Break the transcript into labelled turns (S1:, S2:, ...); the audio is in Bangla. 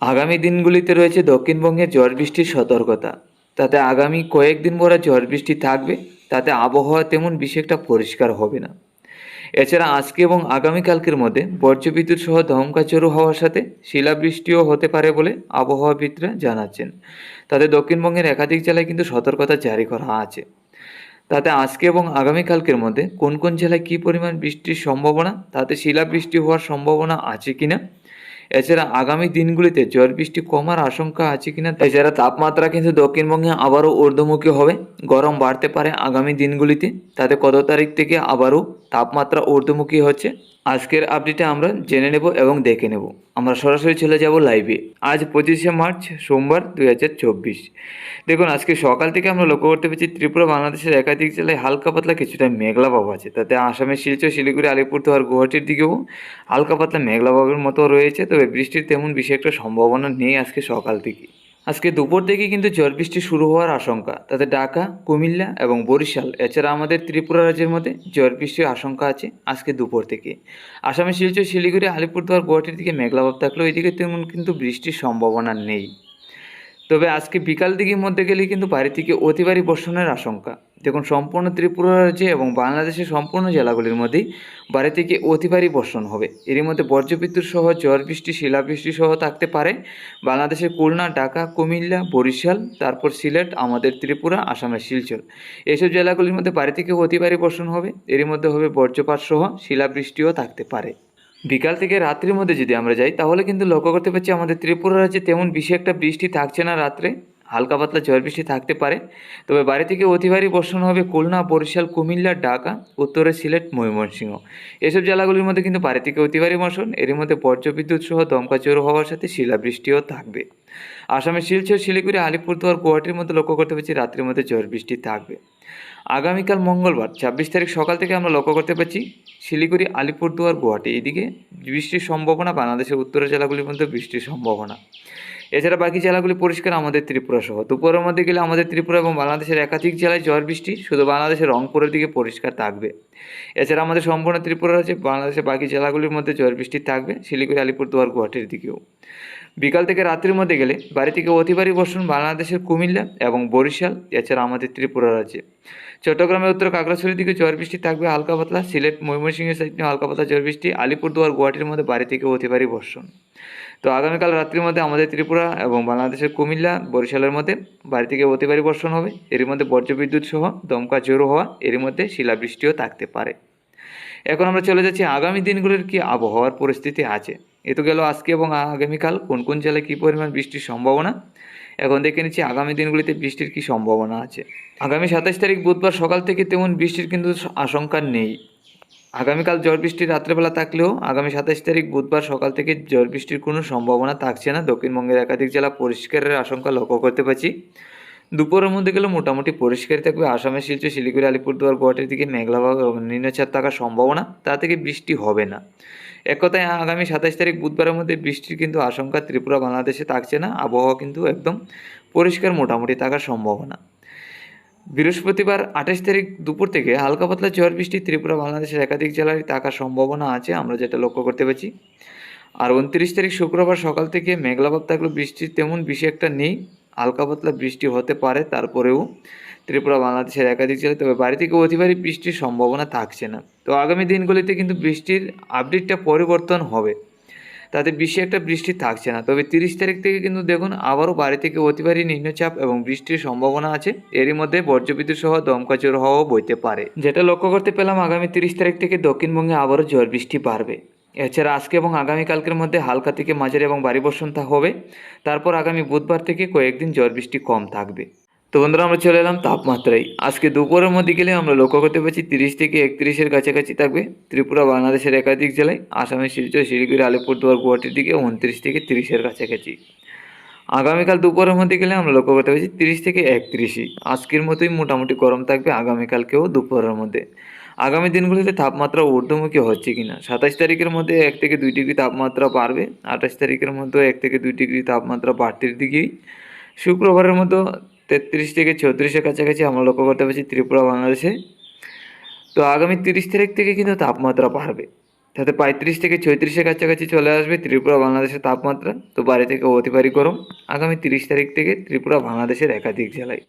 S1: আগামী দিনগুলিতে রয়েছে দক্ষিণবঙ্গে ঝড় বৃষ্টির সতর্কতা। তাতে আগামী কয়েকদিন ভরা ঝড় বৃষ্টি থাকবে, তাতে আবহাওয়া তেমন বেশি একটা পরিষ্কার হবে না। এছাড়া আজকে এবং আগামীকালকের মধ্যে বজ্রবিদ্যুৎ সহ ধমকাচরু হওয়ার সাথে শিলাবৃষ্টিও হতে পারে বলে আবহাওয়াবিদরা জানাচ্ছেন। তাতে দক্ষিণবঙ্গের একাধিক জেলায় কিন্তু সতর্কতা জারি করা আছে। তাতে আজকে এবং আগামীকালকের মধ্যে কোন কোন জেলায় কী পরিমাণ বৃষ্টির সম্ভাবনা, তাতে শিলাবৃষ্টি হওয়ার সম্ভাবনা আছে কিনা এছাড়া আগামী দিনগুলিতে ঝড় বৃষ্টি কমার আশঙ্কা আছে কিনা এছাড়া তাপমাত্রা কিন্তু দক্ষিণবঙ্গে আবারও ঊর্ধ্বমুখী হবে। গরম বাড়তে পারে আগামী দিনগুলিতে। তাতে কত তারিখ থেকে আবারও তাপমাত্রা ঊর্ধ্বমুখী হচ্ছে? আজকের আপডেটে আমরা জেনে নেব এবং দেখে নেব। আমরা সরাসরি চলে যাব লাইভে আজ পঁচিশে মার্চ, সোমবার, দুই হাজার চব্বিশ। দেখুন, আজকে সকাল থেকে আমরা লক্ষ্য করতে পারছি, ত্রিপুরা, বাংলাদেশের একাধিক জেলায় হালকা পাতলা কিছুটা মেঘলা ভাব আছে। তাতে আসামের শিলচর, শিলিগুড়ি, আলিপুরদুয়ার গুয়াহাটির দিকেও হালকা পাতলা মেঘলা ভাবের মতো রয়েছে। তবে বৃষ্টির তেমন বিশেষ একটা সম্ভাবনা নেই আজকে সকাল থেকে। আজকে দুপুর থেকে কিন্তু ঝড় বৃষ্টি শুরু হওয়ার আশঙ্কা। তাতে ঢাকা, কুমিল্লা এবং বরিশাল, এছাড়া আমাদের ত্রিপুরা রাজ্যের মধ্যে ঝড় বৃষ্টির আশঙ্কা আছে আজকে দুপুর থেকে। আসামে শিলচর, শিলিগুড়ি, আলিপুরদুয়ার, গুয়াহাটির দিকে মেঘলাভাব থাকলেও এদিকে তেমন কিন্তু বৃষ্টির সম্ভাবনা নেই। তবে আজকে বিকাল দিকের মধ্যে গেলে কিন্তু বাড়ি থেকে অতি বর্ষণের আশঙ্কা। দেখুন, সম্পূর্ণ ত্রিপুরা রাজ্যে এবং বাংলাদেশের সম্পূর্ণ জেলাগুলির মধ্যেই বাড়ি থেকে অতি ভারী বর্ষণ হবে। এরই মধ্যে বজ্রবিদ্যুৎ সহ ঝড় বৃষ্টি, শিলাবৃষ্টি সহ থাকতে পারে। বাংলাদেশের খুলনা, ঢাকা, কুমিল্লা, বরিশাল, তারপর সিলেট, আমাদের ত্রিপুরা, আসামের শিলচর। এইসব জেলাগুলির মধ্যে বাড়ি থেকে অতি ভারী বর্ষণ হবে। এরই মধ্যে হবে বজ্রপাত সহ শিলাবৃষ্টিও থাকতে পারে। বিকাল থেকে রাত্রির মধ্যে যদি আমরা যাই, তাহলে কিন্তু লক্ষ্য করতে পারছি আমাদের ত্রিপুরা রাজ্যে তেমন বেশি একটা বৃষ্টি থাকছে না রাত্রে। হালকা পাতলা ঝড় বৃষ্টি থাকতে পারে। তবে বাড়ি থেকে অতি ভারী বর্ষণ হবে খুলনা, বরিশাল, কুমিল্লা, ঢাকা, উত্তরে সিলেট, ময়মনসিংহ। এসব জেলাগুলির মধ্যে কিন্তু বাড়ি থেকে অতি ভারী বর্ষণ এর মধ্যে বজ্রবিদ্যুৎ সহ দমকা জোর হওয়ার সাথে শিলাবৃষ্টিও থাকবে। আসামের শিলচর, শিলিগুড়ি, আলিপুরদুয়ার গুয়াহাটির মধ্যে লক্ষ্য করতে পারছি রাত্রির মধ্যে ঝড় বৃষ্টি থাকবে। আগামীকাল মঙ্গলবার, ছাব্বিশ তারিখ সকাল থেকে আমরা লক্ষ্য করতে পারছি শিলিগুড়ি, আলিপুরদুয়ার, গুয়াহাটি। এদিকে বৃষ্টির সম্ভাবনা, বাংলাদেশের উত্তরের জেলাগুলির মধ্যে বৃষ্টির সম্ভাবনা। এছাড়া বাকি জেলাগুলি পরিষ্কার আমাদের ত্রিপুরা সহ। দুপুরের মধ্যে গেলে আমাদের ত্রিপুরা এবং বাংলাদেশের একাধিক জেলায় ঝড় বৃষ্টি শুধু বাংলাদেশের রংপুরের দিকে পরিষ্কার থাকবে। এছাড়া আমাদের সম্পূর্ণ ত্রিপুরা আছে বাংলাদেশের বাকি জেলাগুলির মধ্যে ঝড় বৃষ্টি থাকবে, শিলিগুড়ি, আলিপুরদুয়ার, গুয়াহাটির দিকেও। বিকাল থেকে রাত্রির মধ্যে গেলে বাড়ি থেকে অতি বর্ষণ বাংলাদেশের কুমিল্লা এবং বরিশাল, এছাড়া আমাদের ত্রিপুরা রাজ্যে। চট্টগ্রামের উত্তর কাকড়াছড়ির দিকে ঝড় বৃষ্টি থাকবে হালকা পাতলা, সিলেট, ময়মনসিংহের সাইডে হালকা পাতলা ঝড় বৃষ্টি, আলিপুরদুয়ার, গুয়াহাটির মধ্যে বাড়ি থেকে অতি বর্ষণ তো আগামীকাল রাত্রির মধ্যে আমাদের ত্রিপুরা এবং বাংলাদেশের কুমিল্লা, বরিশালের মধ্যে বাড়ি থেকে অতি ভারী বর্ষণ হবে। এর মধ্যে বজ্রবিদ্যুৎ সহ দমকা জোরো হওয়া এর মধ্যে শিলাবৃষ্টিও থাকতে পারে। এখন আমরা চলে যাচ্ছি, আগামী দিনগুলোর কি আবহাওয়ার পরিস্থিতি আছে? এ তো গেল আজকে এবং আগামীকাল, কোন কোন জেলায় কী পরিমাণ বৃষ্টির সম্ভাবনা? এখন দেখে নিচ্ছি, আগামী দিনগুলিতে বৃষ্টির কী সম্ভাবনা আছে? আগামী সাতাশ তারিখ বুধবার সকাল থেকে তেমন বৃষ্টির কিন্তু আশঙ্কা নেই। আগামীকাল ঝড় বৃষ্টি রাত্রেবেলা থাকলেও আগামী সাতাশ তারিখ বুধবার সকাল থেকে ঝড় বৃষ্টির কোনো সম্ভাবনা থাকছে না। দক্ষিণবঙ্গের একাধিক জেলা পরিষ্কারের আশঙ্কা লক্ষ্য করতে পারছি। দুপুরের মধ্যে গেলে মোটামুটি পরিষ্কারই থাকবে। আসামের শিলচর, শিলিগুড়ি, আলিপুরদুয়ার, গুয়াহাটির দিকে মেঘলাভাব এবং নিম্নচাপ থাকার সম্ভাবনা। তা থেকে বৃষ্টি হবে না। এক কথায় আগামী সাতাশ তারিখ বুধবারের মধ্যে বৃষ্টির কিন্তু আশঙ্কা ত্রিপুরা, বাংলাদেশে থাকছে না। আবহাওয়া কিন্তু একদম পরিষ্কার মোটামুটি থাকার সম্ভাবনা। বৃহস্পতিবার আঠাশ তারিখ দুপুর থেকে হালকা পাতলা ঝড় বৃষ্টি ত্রিপুরা, বাংলাদেশের একাধিক জেলায় থাকার সম্ভাবনা আছে, আমরা যেটা লক্ষ্য করতে পারছি। আর উনত্রিশ তারিখ শুক্রবার সকাল থেকে মেঘলাভাব থাকলেও বৃষ্টির তেমন বেশি একটা নেই, হালকা পাতলা বৃষ্টি হতে পারে, তারপরেও ত্রিপুরা, বাংলাদেশের একাধিক জেলায়, তবে বাড়ি থেকে অতি ভারী বৃষ্টির সম্ভাবনা থাকছে না। তো আগামী দিনগুলিতে কিন্তু বৃষ্টির আপডেটটা পরিবর্তন হবে। তাতে বেশি একটা বৃষ্টি থাকছে না। তবে তিরিশ তারিখ থেকে কিন্তু দেখুন আবারও বাড়ি থেকে অতি ভারী নিম্নচাপ এবং বৃষ্টির সম্ভাবনা আছে। এরই মধ্যে বজ্রবিদ্যুৎ সহ দমকা জোর হওয়াও বইতে পারে। যেটা লক্ষ্য করতে পেলাম, আগামী তিরিশ তারিখ থেকে দক্ষিণবঙ্গে আবারও ঝড় বৃষ্টি বাড়বে। এছাড়া আজকে এবং আগামীকালকের মধ্যে হালকা থেকে মাঝারি এবং ভারী বর্ষণ হবে। তারপর আগামী বুধবার থেকে কয়েকদিন ঝড় বৃষ্টি কম থাকবে। তো বন্ধুরা আমরা চলে এলাম তাপমাত্রায়। আজকে দুপুরের মধ্যে গেলে আমরা লক্ষ্য করতে পারছি তিরিশ থেকে একত্রিশের কাছাকাছি থাকবে ত্রিপুরা, বাংলাদেশের একাধিক জেলায় আসামের শিলচর, শিলিগুড়ি, আলিপুরদুয়ার, গুয়াহাটির দিকে উনত্রিশ থেকে তিরিশের কাছাকাছি। আগামীকাল দুপুরের মধ্যে গেলে আমরা লক্ষ্য করতে পারছি তিরিশ থেকে একত্রিশই। আজকের মতোই মোটামুটি গরম থাকবে আগামীকালকেও দুপুরের মধ্যে। আগামী দিনগুলিতে তাপমাত্রা ঊর্ধ্বমুখী হচ্ছে কিনা? সাতাশ তারিখের মধ্যে এক থেকে দুই ডিগ্রি তাপমাত্রা বাড়বে। আঠাশ তারিখের মধ্যে এক থেকে দুই ডিগ্রি তাপমাত্রা বাড়তির দিকেই। শুক্রবারের মতো তেত্রিশ থেকে ছত্রিশের কাছাকাছি আমরা লক্ষ্য করতে পারছি ত্রিপুরা, বাংলাদেশে। তো আগামী তিরিশ তারিখ থেকে কিন্তু তাপমাত্রা বাড়বে। তাতে পঁয়ত্রিশ থেকে ছয়ত্রিশের কাছাকাছি চলে আসবে ত্রিপুরা, বাংলাদেশের তাপমাত্রা। তো বাড়ি থেকে অতিবারী গরম আগামী তিরিশ তারিখ থেকে ত্রিপুরা, বাংলাদেশের একাধিক জেলায়।